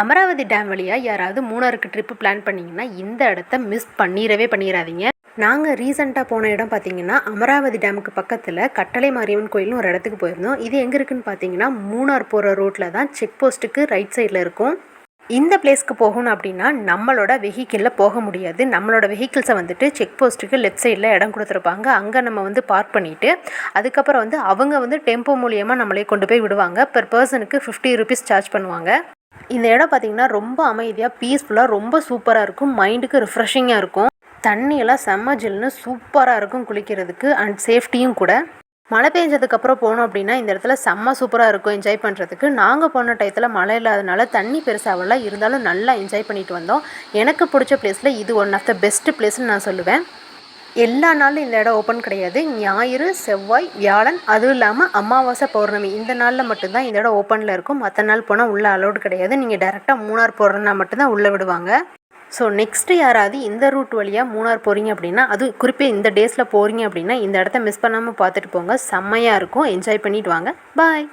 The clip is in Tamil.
அமராவதி டேம் வழியாக யாராவது மூணாருக்கு ட்ரிப்பு பிளான் பண்ணிங்கன்னா இந்த இடத்த மிஸ் பண்ணிடவே பண்ணிடாதீங்க. நாங்கள் ரீசெண்டாக போன இடம் பார்த்தீங்கன்னா அமராவதி டேமுக்கு பக்கத்தில் கட்டளை மாரியம்மன் கோயில்னு ஒரு இடத்துக்கு போயிருந்தோம். இது எங்கே இருக்குன்னு பார்த்தீங்கன்னா மூணார் போகிற ரோட்டில் தான் செக் போஸ்ட்டுக்கு ரைட் சைடில் இருக்கும். இந்த பிளேஸ்க்கு போகணும் அப்படின்னா நம்மளோட வெஹிக்கிளில் போக முடியாது. நம்மளோட வெஹிக்கிள்ஸை வந்துட்டு செக் போஸ்ட்டுக்கு லெஃப்ட் சைடில் இடம் கொடுத்துருப்பாங்க. அங்கே நம்ம வந்து பார்க் பண்ணிவிட்டு அதுக்கப்புறம் வந்து அவங்க வந்து டெம்போ மூலியமாக நம்மளே கொண்டு போய் விடுவாங்க. பெர் பர்சனுக்கு ஃபிஃப்டி ருபீஸ் சார்ஜ் பண்ணுவாங்க. இந்த இடம் பார்த்திங்கன்னா ரொம்ப அமைதியாக பீஸ்ஃபுல்லாக ரொம்ப சூப்பராக இருக்கும். மைண்டுக்கு ரிஃப்ரெஷிங்காக இருக்கும். தண்ணியெல்லாம் செம்ம ஜில்னு சூப்பராக இருக்கும் குளிக்கிறதுக்கு அண்ட் சேஃப்டியும் கூட. மழை பெஞ்சதுக்கப்புறம் போனோம் அப்படின்னா இந்த இடத்துல செம்ம சூப்பராக இருக்கும் என்ஜாய் பண்ணுறதுக்கு நாங்கள் போன டயத்தில் மழை இல்லாதனால தண்ணி பெருசாகலாம் இருந்தாலும் நல்லா என்ஜாய் பண்ணிட்டு வந்தோம். எனக்கு பிடிச்ச பிளேஸில் இது ஒன் ஆஃப் த பெஸ்ட் பிளேஸ்னு நான் சொல்லுவேன். எல்லா நாளும் இந்த இடம் ஓப்பன் கிடையாது. ஞாயிறு செவ்வாய் வியாழன் அதுவும் இல்லாமல் அமாவாசை பௌர்ணமி இந்த நாளில் மட்டும்தான் இந்த இடம் ஓப்பனில் இருக்கும். மற்ற நாள் போனால் உள்ளே அலோடு கிடையாது. நீங்கள் டேரெக்டாக மூணார் போகிறனா மட்டும்தான் உள்ளே விடுவாங்க. ஸோ நெக்ஸ்ட்டு யாராவது இந்த ரூட் வழியாக மூணார் போகிறீங்க அப்படின்னா அது குறிப்பாக இந்த டேஸில் போகிறீங்க அப்படின்னா இந்த இடத்த மிஸ் பண்ணாமல் பார்த்துட்டு போங்க. செம்மையாக இருக்கும். என்ஜாய் பண்ணிவிட்டு வாங்க. பாய்